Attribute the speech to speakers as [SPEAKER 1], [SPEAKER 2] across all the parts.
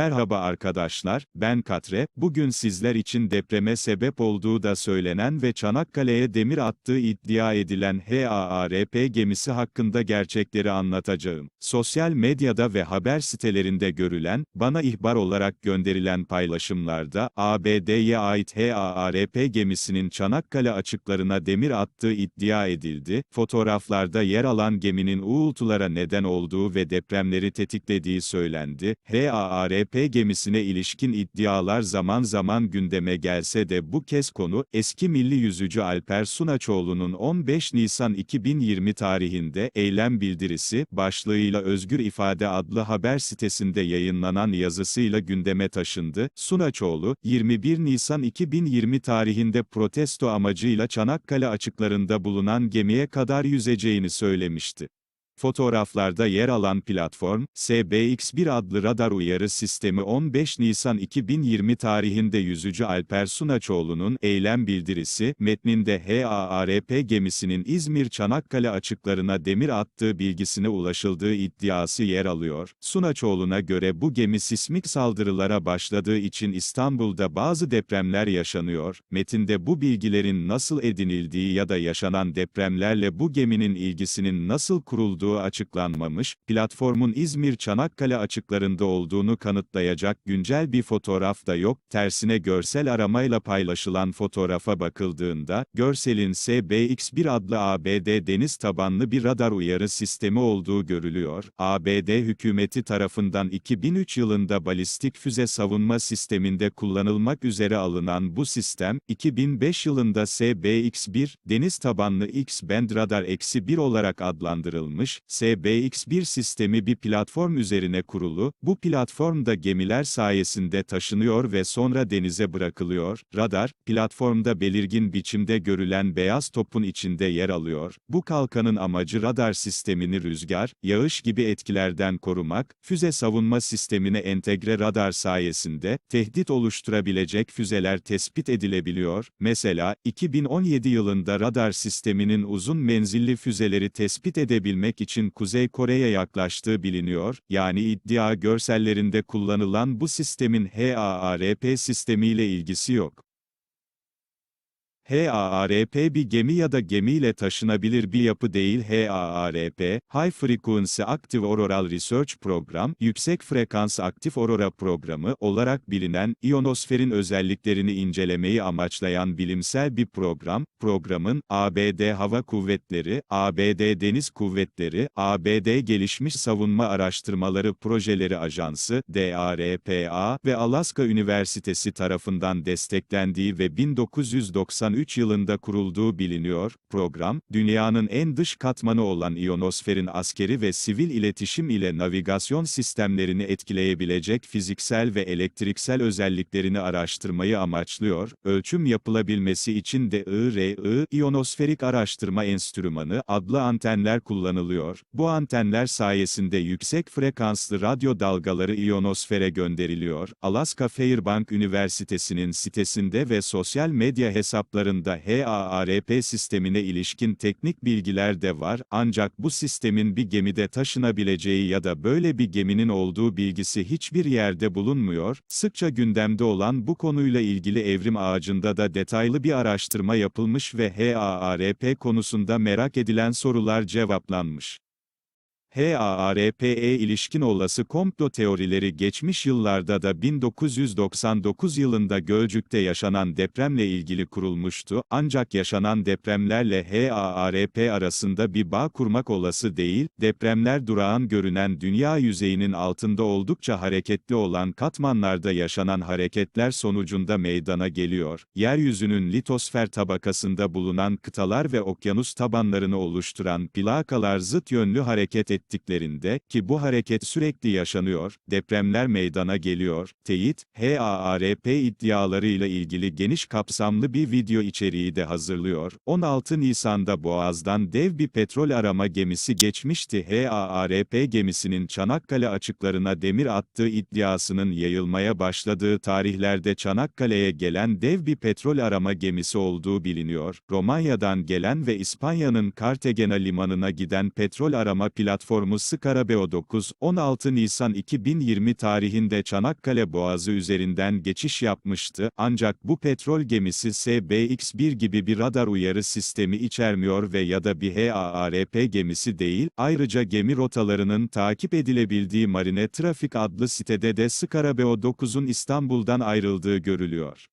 [SPEAKER 1] Merhaba arkadaşlar, ben Katre, bugün sizler için depreme sebep olduğu da söylenen ve Çanakkale'ye demir attığı iddia edilen HAARP gemisi hakkında gerçekleri anlatacağım. Sosyal medyada ve haber sitelerinde görülen, bana ihbar olarak gönderilen paylaşımlarda, ABD'ye ait HAARP gemisinin Çanakkale açıklarına demir attığı iddia edildi, fotoğraflarda yer alan geminin uğultulara neden olduğu ve depremleri tetiklediği söylendi, HAARP gemisine ilişkin iddialar zaman zaman gündeme gelse de bu kez konu, eski milli yüzücü Alper Sunaçoğlu'nun 15 Nisan 2020 tarihinde eylem bildirisi, başlığıyla Özgür İfade adlı haber sitesinde yayınlanan yazısıyla gündeme taşındı. Sunaçoğlu, 21 Nisan 2020 tarihinde protesto amacıyla Çanakkale açıklarında bulunan gemiye kadar yüzeceğini söylemişti. Fotoğraflarda yer alan platform, SBX-1 adlı radar uyarı sistemi 15 Nisan 2020 tarihinde yüzücü Alper Sunaçoğlu'nun eylem bildirisi, metninde HAARP gemisinin İzmir-Çanakkale açıklarına demir attığı bilgisine ulaşıldığı iddiası yer alıyor. Sunaçoğlu'na göre bu gemi sismik saldırılara başladığı için İstanbul'da bazı depremler yaşanıyor. Metinde bu bilgilerin nasıl edinildiği ya da yaşanan depremlerle bu geminin ilgisinin nasıl kurulduğu açıklanmamış, platformun İzmir-Çanakkale açıklarında olduğunu kanıtlayacak güncel bir fotoğraf da yok, tersine görsel aramayla paylaşılan fotoğrafa bakıldığında, görselin SBX-1 adlı ABD deniz tabanlı bir radar uyarı sistemi olduğu görülüyor. ABD hükümeti tarafından 2003 yılında balistik füze savunma sisteminde kullanılmak üzere alınan bu sistem, 2005 yılında SBX-1, deniz tabanlı X-band radar -1 olarak adlandırılmış, SBX-1 sistemi bir platform üzerine kurulu, bu platformda gemiler sayesinde taşınıyor ve sonra denize bırakılıyor. Radar, platformda belirgin biçimde görülen beyaz topun içinde yer alıyor. Bu kalkanın amacı radar sistemini rüzgar, yağış gibi etkilerden korumak, füze savunma sistemine entegre radar sayesinde, tehdit oluşturabilecek füzeler tespit edilebiliyor. Mesela, 2017 yılında radar sisteminin uzun menzilli füzeleri tespit edebilmek için Kuzey Kore'ye yaklaştığı biliniyor, yani iddia görsellerinde kullanılan bu sistemin HAARP sistemiyle ilgisi yok. HAARP bir gemi ya da gemiyle taşınabilir bir yapı değil. HAARP, High Frequency Active Auroral Research Program, Yüksek Frekans Aktif Aurora Programı olarak bilinen, iyonosferin özelliklerini incelemeyi amaçlayan bilimsel bir program, programın, ABD Hava Kuvvetleri, ABD Deniz Kuvvetleri, ABD Gelişmiş Savunma Araştırmaları Projeleri Ajansı, DARPA ve Alaska Üniversitesi tarafından desteklendiği ve 1993 2003 yılında kurulduğu biliniyor. Program, dünyanın en dış katmanı olan iyonosferin askeri ve sivil iletişim ile navigasyon sistemlerini etkileyebilecek fiziksel ve elektriksel özelliklerini araştırmayı amaçlıyor. Ölçüm yapılabilmesi için de IRI, İyonosferik Araştırma Enstrümanı adlı antenler kullanılıyor. Bu antenler sayesinde yüksek frekanslı radyo dalgaları iyonosfere gönderiliyor. Alaska Fairbank Üniversitesi'nin sitesinde ve sosyal medya hesapları hesaplarında HAARP sistemine ilişkin teknik bilgiler de var, ancak bu sistemin bir gemide taşınabileceği ya da böyle bir geminin olduğu bilgisi hiçbir yerde bulunmuyor. Sıkça gündemde olan bu konuyla ilgili evrim ağacında da detaylı bir araştırma yapılmış ve HAARP konusunda merak edilen sorular cevaplanmış. HAARP'e ilişkin olası komplo teorileri geçmiş yıllarda da 1999 yılında Gölcük'te yaşanan depremle ilgili kurulmuştu, ancak yaşanan depremlerle HAARP arasında bir bağ kurmak olası değil, depremler durağan görünen dünya yüzeyinin altında oldukça hareketli olan katmanlarda yaşanan hareketler sonucunda meydana geliyor. Yeryüzünün litosfer tabakasında bulunan kıtalar ve okyanus tabanlarını oluşturan plakalar zıt yönlü hareket ettiklerinde, ki bu hareket sürekli yaşanıyor, depremler meydana geliyor, teyit, HAARP iddialarıyla ilgili geniş kapsamlı bir video içeriği de hazırlıyor. 16 Nisan'da Boğaz'dan dev bir petrol arama gemisi geçmişti. HAARP gemisinin Çanakkale açıklarına demir attığı iddiasının yayılmaya başladığı tarihlerde Çanakkale'ye gelen dev bir petrol arama gemisi olduğu biliniyor. Romanya'dan gelen ve İspanya'nın Cartagena limanına giden petrol arama platformu platformu Scarabeo 9, 16 Nisan 2020 tarihinde Çanakkale Boğazı üzerinden geçiş yapmıştı, ancak bu petrol gemisi SBX-1 gibi bir radar uyarı sistemi içermiyor ve ya da bir HAARP gemisi değil, ayrıca gemi rotalarının takip edilebildiği Marine Trafik adlı sitede de Scarabeo 9'un İstanbul'dan ayrıldığı görülüyor.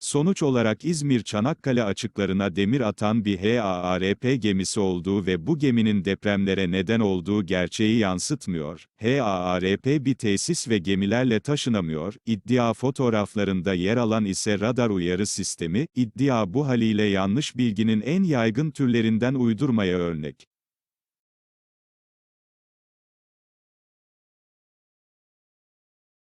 [SPEAKER 1] Sonuç olarak İzmir-Çanakkale açıklarına demir atan bir HAARP gemisi olduğu ve bu geminin depremlere neden olduğu gerçeği yansıtmıyor. HAARP bir tesis ve gemilerle taşınamıyor. İddia fotoğraflarında yer alan ise radar uyarı sistemi, iddia bu haliyle yanlış bilginin en yaygın türlerinden uydurmaya örnek.